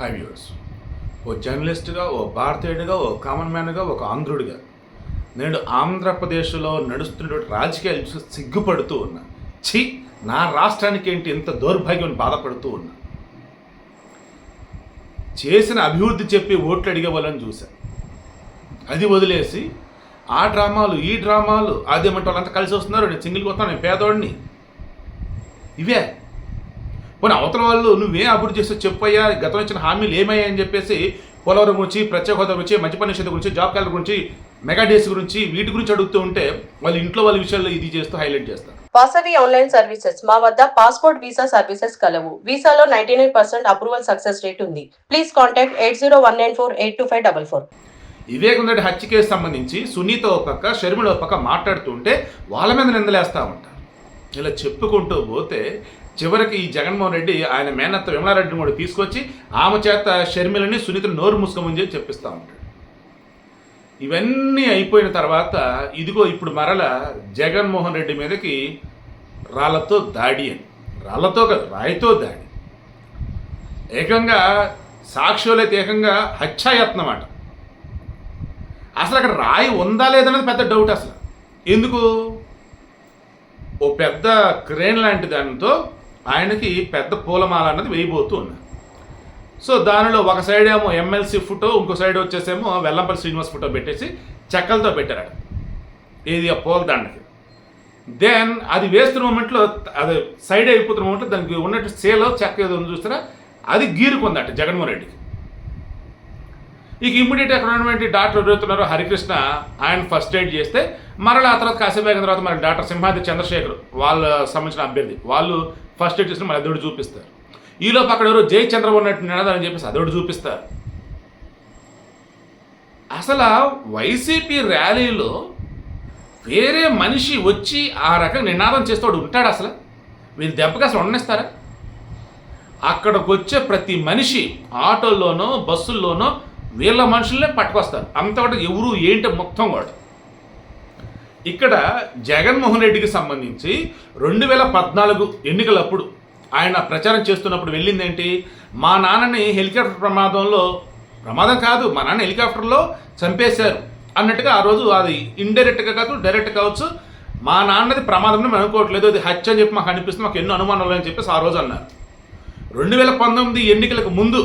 Five years ఓ జర్నలిస్ట్గా ఓ భారతీయుడిగా ఓ common మ్యాన్గా ఒక ఆంధ్రుడిగా. నేను ఆంధ్రప్రదేశ్లో నడుస్తున్నటువంటి రాజకీయాలు చూసి సిగ్గుపడుతూ ఉన్నా. ఛీ నా రాష్ట్రానికి ఏంటి ఇంత దౌర్భాగ్యం అని బాధపడుతూ ఉన్నా. చేసిన అభివృద్ధి చెప్పి ఓట్లు అడిగే వాళ్ళని చూశా. అది వదిలేసి ఆ డ్రామాలు ఈ డ్రామాలు అదేమంటే వాళ్ళంతా కలిసి వస్తున్నారు నేను సింగిల్కి వస్తాను నేను పేదోడిని. ఇవే. పోనీ అవతల వాళ్ళు నువ్వేం అభివృద్ధి చేస్తే చెప్పయ్యా గతంలో ఇచ్చిన హామీలు ఏమయ్యా అని చెప్పేసి పోలవరం గురించి ప్రత్యేక హోదా గురించి మంచి పని నిషేధం గురించి జాబ్ క్యాలర్ గురించి మెగా డేస్ గురించి వీటి గురించి అడుగుతూ ఉంటే వాళ్ళు ఇంట్లో వాళ్ళ విషయాల్లో ఇది చేస్తూ హైలైట్ చేస్తారు. వాసవి ఆన్లైన్ సర్వీసెస్ మా వద్ద పాస్పోర్ట్ వీసా సర్వీసెస్ కలవు. వీసాలో ninety nine percent approval success rate ఉంది. Please contact eight zero one nine four eight two five double four. Vivekam Reddy హత్య కేసు సంబంధించి సునీత ఒక పక్క షర్మిల ఒక పక్క మాట్లాడుతుంటే వాళ్ళ మీద నిందలేస్తూ ఉంటారు. ఇలా చెప్పుకుంటూ పోతే చివరికి ఈ జగన్మోహన్ రెడ్డి ఆయన మేనత్త విమలారెడ్డిని కూడా తీసుకొచ్చి ఆమె చేత షర్మిలని సునీతను నోరు మూసుకోమని చెప్పి చెప్పిస్తూ ఉంటాడు. ఇవన్నీ అయిపోయిన తర్వాత ఇదిగో ఇప్పుడు మరల జగన్మోహన్ రెడ్డి మీదకి రాళ్ళతో దాడి అని. రాళ్ళతో కాదు రాయితో దాడి. ఏకంగా సాక్షులైతే ఏకంగా హత్యాయత్నం అన్నమాట అసలు అక్కడ రాయి ఉందా లేదనేది పెద్ద డౌట్ అసలు. ఎందుకు? ఓ పెద్ద క్రేన్ లాంటి దానితో ఆయనకి పెద్ద పూలమాల అన్నది వేయబోతూ ఉన్నారు సో దానిలో ఒక సైడ్ ఏమో ఎమ్మెల్సీ ఫోటో ఇంకో సైడ్ వచ్చేసేమో వెల్లంపల్లి శ్రీనివాస్ ఫోటో పెట్టేసి చెక్కలతో పెట్టారు ఏది ఆ పూల దండకి? దెన్ అది వేస్తున్న మూమెంట్లో అది సైడ్ అయిపోతున్న మూమెంట్లో దానికి ఉన్నట్టు సేలో చెక్క ఏదో ఉంది చూస్తారా? అది గీరుకుందట జగన్మోహన్ రెడ్డికి. ఇక ఇమ్మీడియట్ అక్కడ ఉన్నటువంటి డాక్టర్ ఎవరుతున్నారు హరికృష్ణ ఆయన ఫస్ట్ ఎయిడ్ చేస్తే మరలా ఆ తర్వాత కాసేపు అయిన తర్వాత మరి డాక్టర్ సింహాద్రి చంద్రశేఖర్ వాళ్ళ సంబంధించిన అభ్యర్థి. వాళ్ళు ఫస్ట్ ఎయిడ్ చేసిన మళ్ళీ అదొకటి చూపిస్తారు. ఈలోపు అక్కడ ఎవరో జై చంద్రబాబు ఉన్నట్టు నినాదని చెప్పేసి అదోడు చూపిస్తారు. అసలు వైసీపీ ర్యాలీలో వేరే మనిషి వచ్చి ఆ రకంగా నినాదం చేస్తాడు ఉంటాడు అసలు? వీళ్ళు దెబ్బకి అసలు ఉండనిస్తారా అక్కడికి వచ్చే ప్రతి మనిషి ఆటోల్లోనో బస్సుల్లోనో వీళ్ళ మనుషులనే పట్టుకొస్తారు. అంత కూడా ఎవరు ఏంటి మొత్తం కూడా. ఇక్కడ జగన్మోహన్ రెడ్డికి సంబంధించి రెండు వేల పద్నాలుగు ఎన్నికలప్పుడు ఆయన ప్రచారం చేస్తున్నప్పుడు వెళ్ళిందేంటి? మా నాన్నని హెలికాప్టర్ ప్రమాదంలో ప్రమాదం కాదు మా నాన్న హెలికాప్టర్లో చంపేశారు అన్నట్టుగా ఆ రోజు అది ఇండైరెక్ట్గా కాదు డైరెక్ట్ కావచ్చు. మా నాన్నది ప్రమాదం మేము అనుకోవట్లేదు అది హత్య అని చెప్పి మాకు అనిపిస్తుంది మాకు ఎన్నో అనుమానాలు అని చెప్పేసి ఆ రోజు అన్నారు. రెండు వేల పంతొమ్మిది ఎన్నికలకు ముందు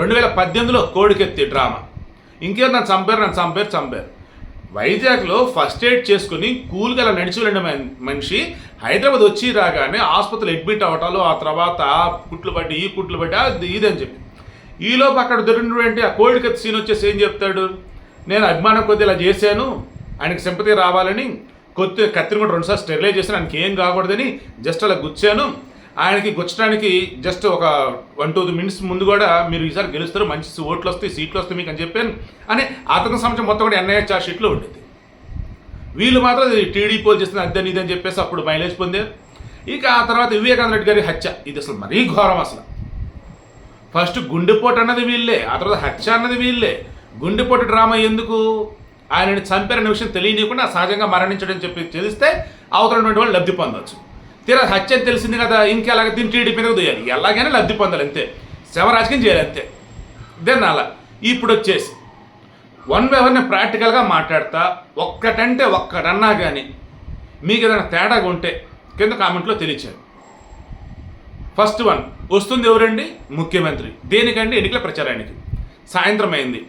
రెండు వేల పద్దెనిమిదిలో కోడికెత్తి డ్రామా. ఇంకేం నన్ను చంపారు నన్ను చంపారు చంపారు. వైజాగ్లో ఫస్ట్ ఎయిడ్ చేసుకుని కూల్గా అలా నడిచి వెళ్ళిన మనిషి హైదరాబాద్ వచ్చి రాగానే ఆసుపత్రిలో అడ్మిట్ అవ్వటాలు ఆ తర్వాత కుట్లు పట్టి ఈ కుట్లు పట్టి అది ఇది అని చెప్పి ఈలోపు అక్కడ దొరికినటువంటి ఆ కోడికత్తి సీన్ వచ్చేసి ఏం చెప్తాడు? నేను అభిమానం కొద్ది ఇలా చేశాను ఆయనకి సింపతి రావాలని కొత్త కత్తిని కూడా రెండుసార్లు స్టెరిలైజ్ చేశాను ఆయనకి ఏం కాకూడదని జస్ట్ అలా గుచ్చాను. ఆయనకి గుచ్చడానికి జస్ట్ ఒక వన్ టూ మినిట్స్ ముందు కూడా మీరు ఈసారి గెలుస్తారు. మంచి ఓట్లు వస్తాయి సీట్లు వస్తాయి మీకు అని చెప్పాను. అని అతని సంవత్సరం మొత్తం కూడా ఎన్ఐఏ చార్జ్ షీట్లో ఉండేది. వీళ్ళు మాత్రం టీడీ పోల్ అద్దెని ఇదని చెప్పేసి అప్పుడు మైలేజ్ పొందారు. ఇక ఆ తర్వాత వివేకానంద రెడ్డి గారి హత్య. ఇది అసలు మరీ ఘోరం అసలు. ఫస్ట్ గుండెపోటు అన్నది వీళ్ళే ఆ తర్వాత హత్య అన్నది వీళ్ళే. గుండెపోటు డ్రామా ఎందుకు? ఆయనని చంపారనే విషయం తెలియనియకుండా సహజంగా మరణించడం చెప్పి తెలిస్తే అవతలటువంటి వాళ్ళు లబ్ధి పొందవచ్చు తీరా హత్య అని తెలిసింది కదా ఇంకెలాగ దీన్ని టీడీపీ మీద దొయ్యాలి ఎలాగైనా లబ్ధి పొందాలి అంతే. శవరాజకీయం చేయాలి అంతే. దెన్ అలా ఇప్పుడు వచ్చేసి వన్ బై వన్ ప్రాక్టికల్గా మాట్లాడతా ఒక్కటంటే ఒక్కటన్నా కానీ మీకు ఏదైనా తేడాగా ఉంటే కింద కామెంట్లో తెలియచారు ఫస్ట్ వన్ వస్తుంది ఎవరండి? ముఖ్యమంత్రి. దేనికండి? ఎన్నికల ప్రచారానికి. సాయంత్రం అయింది.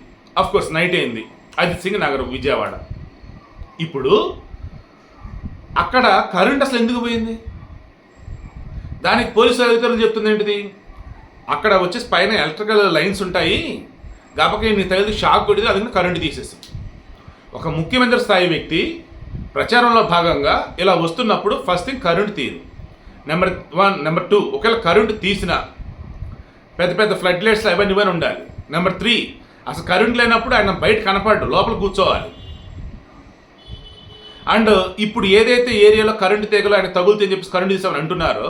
కోర్స్ నైట్ అయింది. అజిత్ సింగ్ నగర్ విజయవాడ. ఇప్పుడు అక్కడ కరెంట్ అసలు ఎందుకు పోయింది? దానికి పోలీసు అధికారులు చెప్తుంది ఏంటిది? అక్కడ వచ్చేసి పైన ఎలక్ట్రికల్ లైన్స్ ఉంటాయి. కాబట్టి నీ తగిలి షాక్ కొడితే అది కరెంటు తీసేసి ఒక ముఖ్యమంత్రి స్థాయి వ్యక్తి ప్రచారంలో భాగంగా ఇలా వస్తున్నప్పుడు ఫస్ట్ థింగ్ కరెంటు తీరు. నెంబర్ వన్ నెంబర్ టూ ఒకవేళ కరెంటు తీసిన పెద్ద పెద్ద ఫ్లడ్ లైట్స్ అవన్నీ ఇవన్నీ ఉండాలి. నెంబర్ త్రీ అసలు కరెంట్ లేనప్పుడు ఆయన బయట కనపడ్డు లోపల కూర్చోవాలి. అండ్ ఇప్పుడు ఏదైతే ఏరియాలో కరెంటు తీగలు ఆయన తగులుతుందని చెప్పి కరెంట్ తీసామని అంటున్నారో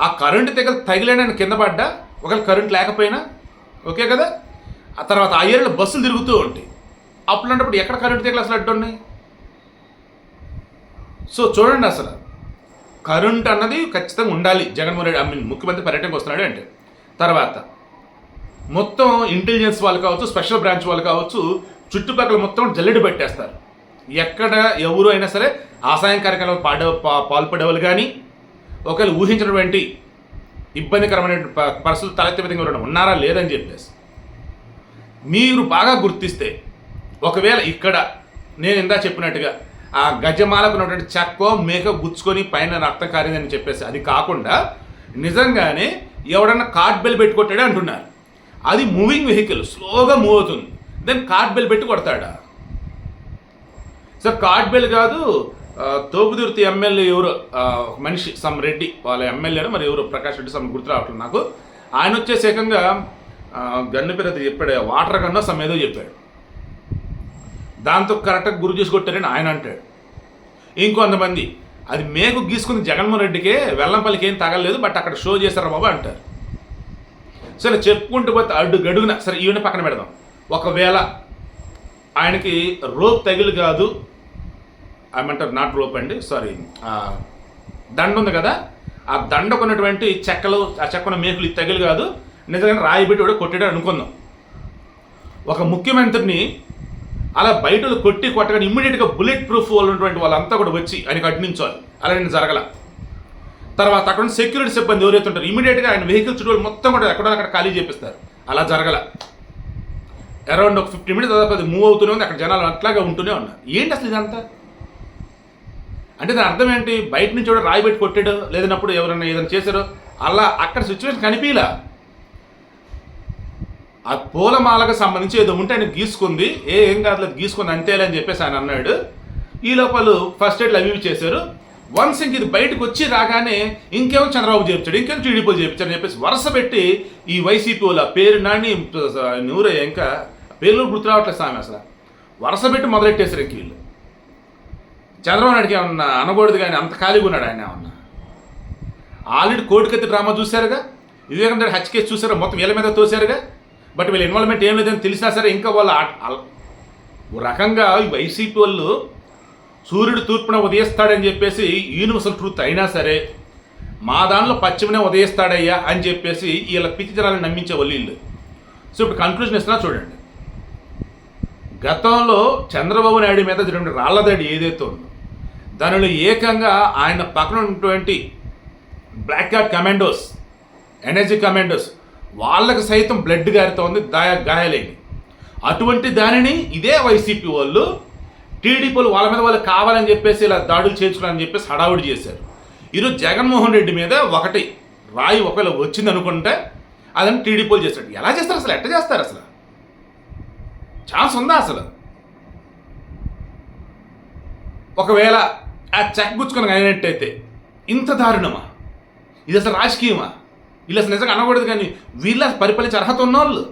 ఆ కరెంటు తీగలు తగిలేని కింద పడ్డా. ఒకవేళ కరెంట్ లేకపోయినా ఓకే కదా? ఆ తర్వాత ఆ ఏరియాలో బస్సులు తిరుగుతూ ఉంటాయి. అప్పుడున్నప్పుడు ఎక్కడ కరెంటు తీగలు అసలు అడ్డు ఉన్నాయి సో చూడండి అసలు. కరెంట్ అన్నది ఖచ్చితంగా ఉండాలి. జగన్మోహన్ రెడ్డి ఐ మీన్ ముఖ్యమంత్రి పర్యటనకు వస్తున్నాడు అంటే. తర్వాత మొత్తం ఇంటెలిజెన్స్ వాళ్ళు కావచ్చు స్పెషల్ బ్రాంచ్ వాళ్ళు కావచ్చు చుట్టుపక్కల మొత్తం జల్లెడి పెట్టేస్తారు. ఎక్కడ ఎవరు అయినా సరే ఆసాయం కార్యక్రమాలు పాడ పా- పాల్పడేవాళ్ళు కానీ ఒకవేళ ఊహించినటువంటి ఇబ్బందికరమైన పరిస్థితులు తలెత్తే విధంగా ఉండడం ఉన్నారా? లేదని చెప్పేసి. మీరు బాగా గుర్తిస్తే ఒకవేళ ఇక్కడ నేను ఇందా చెప్పినట్టుగా ఆ గజమాలకు ఉన్నటువంటి చెక్కో మేక గుచ్చుకొని పైన రక్తం కారిందని చెప్పేసి అది కాకుండా నిజంగానే ఎవడన్నా కార్డ్ బెల్ పెట్టుకొట్టాడే అంటున్నారు. అది మూవింగ్ వెహికల్ స్లోగా మూవ్ అవుతుంది. దెన్ కార్డ్ బెల్ పెట్టి కొడతాడా? సార్ కార్డ్ బెల్ కాదు తోపుదుర్తి ఎమ్మెల్యే ఎవరు? మనిషి సమ్ రెడ్డి. వాళ్ళ ఎమ్మెల్యేను? మరి ఎవరు? ప్రకాష్ రెడ్డి సమ్ గుర్తు రావట్లేదు నాకు. ఆయన వచ్చేసి ఏకంగా గన్ను పేరు అది చెప్పాడు. వాటర్ కన్నా సమ్ ఏదో చెప్పాడు. దాంతో కరెక్ట్గా గురి చేసి కొట్టారని ఆయన అంటాడు. ఇంకొంతమంది అది మేకు గీసుకుని జగన్మోహన్ రెడ్డికే వెల్లంపల్లికి ఏం తగలేదు బట్ అక్కడ షో చేశారు బాబు అంటారు. సరే చెప్పుకుంటూ పోతే అడ్డు గడుగున సరే ఈవెన్ పక్కన పెడదాం. ఒకవేళ ఆయనకి రోప్ తగిలి కాదు ఏమంటారు నాట్ రోప్ అండి సారీ దండ ఉంది కదా ఆ దండకున్నటువంటి చెక్కలు ఆ చెక్కన మేకులు తగిలి కాదు నిజంగా రాయి పెట్టి కూడా కొట్టాడు అనుకుందాం. ఒక ముఖ్యమంత్రిని అలా బయట కొట్టి కొట్టగానే ఇమ్మీడియట్గా బుల్లెట్ ప్రూఫ్ వాళ్ళు ఉన్నటువంటి వాళ్ళంతా కూడా వచ్చి ఆయనకు అడ్డించాలి అలా నేను జరగల. తర్వాత అక్కడ ఉన్న సెక్యూరిటీ సిబ్బంది ఎవరైతే ఉంటారు ఇమీడియట్గా ఆయన వెహికల్ చుట్టూ మొత్తం కూడా ఎక్కడో అక్కడ ఖాళీ చేపిస్తారు. అలా జరగల. అరౌండ్ ఒక ఫిఫ్టీ మినిట్స్ దాదాపు అది మూవ్ అవుతూనే ఉంది అక్కడ జనాలు అట్లాగే ఉంటూనే ఉన్నారు. ఏంటి అసలు ఇదంతా? అంటే దాని అర్థం ఏంటి? బయట నుంచి కూడా రాయి పెట్టి కొట్టాడు లేదన్నప్పుడు ఎవరైనా ఏదైనా చేశారో? అలా అక్కడ సిచ్యువేషన్ కనిపించలా ఆ పూలమాలకు సంబంధించి ఏదో ఉంటే ఆయన గీసుకుంది. ఏ ఏం కాదు లేదు గీసుకుంది అంతేలే అని చెప్పేసి ఆయన అన్నాడు. ఈ లోపల ఫస్ట్ ఎయిడ్లు అవి చేశారు. వన్స్ ఇంక ఇది బయటకు వచ్చి రాగానే ఇంకేమో చంద్రబాబు చేపించాడు ఇంకేమో టీడీపీ చేపించాడు అని చెప్పేసి వరుస పెట్టి ఈ వైసీపీ వాళ్ళ పేరు నాని నూరే ఇంకా పేర్లు గుర్తు రావట్లేదు స్వామి అసలు. వరుస పెట్టి మొదలెట్టేశారు ఇంక వీళ్ళు. చంద్రబాబు నాయుడుకి ఏమన్నా అనకూడదు కానీ అంత ఖాళీగా ఉన్నాడు ఆయన ఏమన్నా? ఆల్రెడీ కోటికత్తి డ్రామా చూశారుగా? వివేకానంద రెడ్డి హత్య కేసు చూసారా మొత్తం వీళ్ళ మీద తోశారుగా? బట్ వీళ్ళ ఇన్వాల్వ్మెంట్ ఏం లేదని తెలిసినా సరే ఇంకా వాళ్ళు ఓ రకంగా ఈ వైసీపీ వాళ్ళు సూర్యుడు తూర్పున ఉదయిస్తాడని చెప్పేసి యూనివర్సల్ ట్రూత్ అయినా సరే మా దానిలో పశ్చిమనే ఉదయిస్తాడయ్యా అని చెప్పేసి వీళ్ళ పిచ్చి జనాలను నమ్మించే వాళ్ళు వీళ్ళు. సో ఇప్పుడు కన్క్లూజన్ ఇస్తున్నా చూడండి. గతంలో చంద్రబాబు నాయుడు మీద జరిగిన రాళ్ళదడి ఏదైతే ఉందో దానిలో ఏకంగా ఆయన పక్కన ఉన్నటువంటి black cat commandos NSG commandos వాళ్ళకి సైతం బ్లడ్ గారుతోంది దాయ గాయాలైంది. అటువంటి దానిని ఇదే వైసీపీ వాళ్ళు టీడీపీలు వాళ్ళ మీద వాళ్ళు కావాలని చెప్పేసి ఇలా దాడులు చేర్చుకోవాలని చెప్పేసి హడావుడి చేశారు. ఈరోజు జగన్మోహన్ రెడ్డి మీద ఒకటి రాయి ఒకవేళ వచ్చింది అనుకుంటే అదని టీడీపీలు వాళ్ళు చేస్తాడు ఎలా చేస్తారు అసలు? ఎట్ట చేస్తారు అసలు? ఛాన్స్ ఉందా అసలు. ఒకవేళ ఆ చెక్ గుచ్చుకొని అయినట్టయితే ఇంత దారుణమా? ఇది అసలు రాజకీయమా? వీళ్ళు అసలు నిజంగా అనకూడదు కానీ వీళ్ళ పరిపాలించే అర్హత ఉన్నోళ్ళు.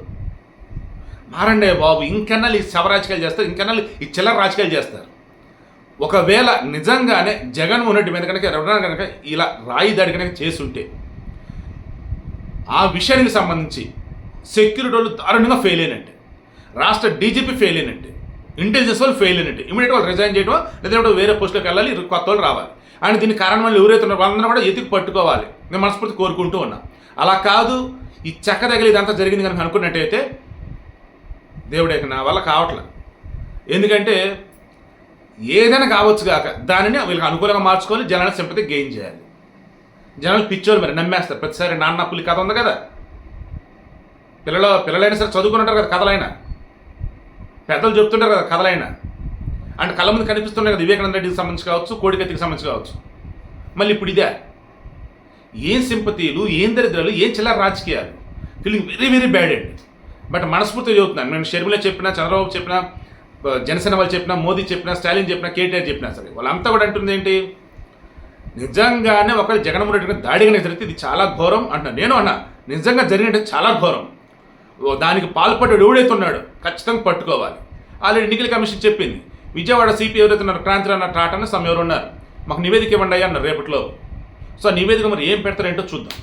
మారండే బాబు ఇంకెన్నాళ్ళు ఈ శవ రాజకీయాలు చేస్తారు ఇంకెన్నాళ్ళు ఈ చిల్లర రాజకీయాలు చేస్తారు. ఒకవేళ నిజంగానే జగన్మోహన్ రెడ్డి మీద కనుక ఎవరైనా కనుక ఇలా రాయి దాడి కనుక చేస్తుంటే ఆ విషయానికి సంబంధించి సెక్యూరిటీ వాళ్ళు దారుణంగా ఫెయిల్ అయినట్టే. రాష్ట్ర డీజీపీ ఫెయిల్ అయినట్టు. ఇంటెలిజెన్స్ వాళ్ళు ఫెయిల్ అయినట్టు. ఇమీడియట్ వాళ్ళు రిజైన్ చేయడం లేదంటే వేరే పోస్టులకు వెళ్ళాలి కొత్త వాళ్ళు రావాలి. అండ్ దీనికి కారణం వాళ్ళు ఎవరైతే ఉన్నారో వాళ్ళందరూ కూడా ఎతికి పట్టుకోవాలి. నేను మనస్ఫూర్తి కోరుకుంటూ ఉన్నా. అలా కాదు ఈ చెక్క తగిలి ఇదంతా జరిగింది కనుక అనుకున్నట్టయితే దేవుడే నా వల్ల కావట్లే. ఎందుకంటే ఏదైనా కావచ్చు కాక దానిని వీళ్ళకి అనుకూలంగా మార్చుకోవాలి జనాల సింపతి గెయిన్ చేయాలి. జనాలు పిచ్చోళ్ళు మరి నమ్మేస్తారు. ప్రతిసారి నాన్న పులి కథ ఉంది కదా? పిల్లలు పిల్లలైనా సరే చదువుకుని ఉంటారు కదా కథలైనా. పెద్దలు చెప్తుంటారు కదా కథలైనా. అంటే కళ్ళ ముందు కనిపిస్తున్నాయి కదా వివేకానంద రెడ్డికి సంబంధించి కావచ్చు కోడికత్తికి సంబంధించి కావచ్చు. మళ్ళీ ఇప్పుడు ఇదే. ఏం సింపతీలు ఏం దరిద్రాలు ఏం చిల్లర రాజకీయాలు. ఫీలింగ్ వెరీ వెరీ బ్యాడ్ అండి. బట్ మనస్ఫూర్తిగా చెబుతున్నాను. నేను షర్మిల చెప్పినా చంద్రబాబు చెప్పినా జనసేన వాళ్ళు చెప్పినా మోదీ చెప్పినా స్టాలిన్ చెప్పినా కేటీఆర్ చెప్పినా సరే వాళ్ళంతా కూడా అంటుంది ఏంటి? నిజంగానే ఒకరు జగన్మోహన్ రెడ్డి దాడిగానే జరిగితే ఇది చాలా ఘోరం అంటున్నా. నేను అన్నా నిజంగా జరిగినట్టు చాలా ఘోరం. దానికి పాల్పడ్డాడు ఎవడైతే ఉన్నాడు ఖచ్చితంగా పట్టుకోవాలి. ఆల్రెడీ ఎన్నికల కమిషన్ చెప్పింది. విజయవాడ సిపి ఎవరైతే ఉన్నారు క్రాంతి అన్న టాటా సమ్ ఎవరు ఉన్నారు? మాకు నివేదిక ఇవ్వండి అన్నారు రేపట్లో. సో నివేదిక మరి ఏం పెడతారేంటో చూద్దాం.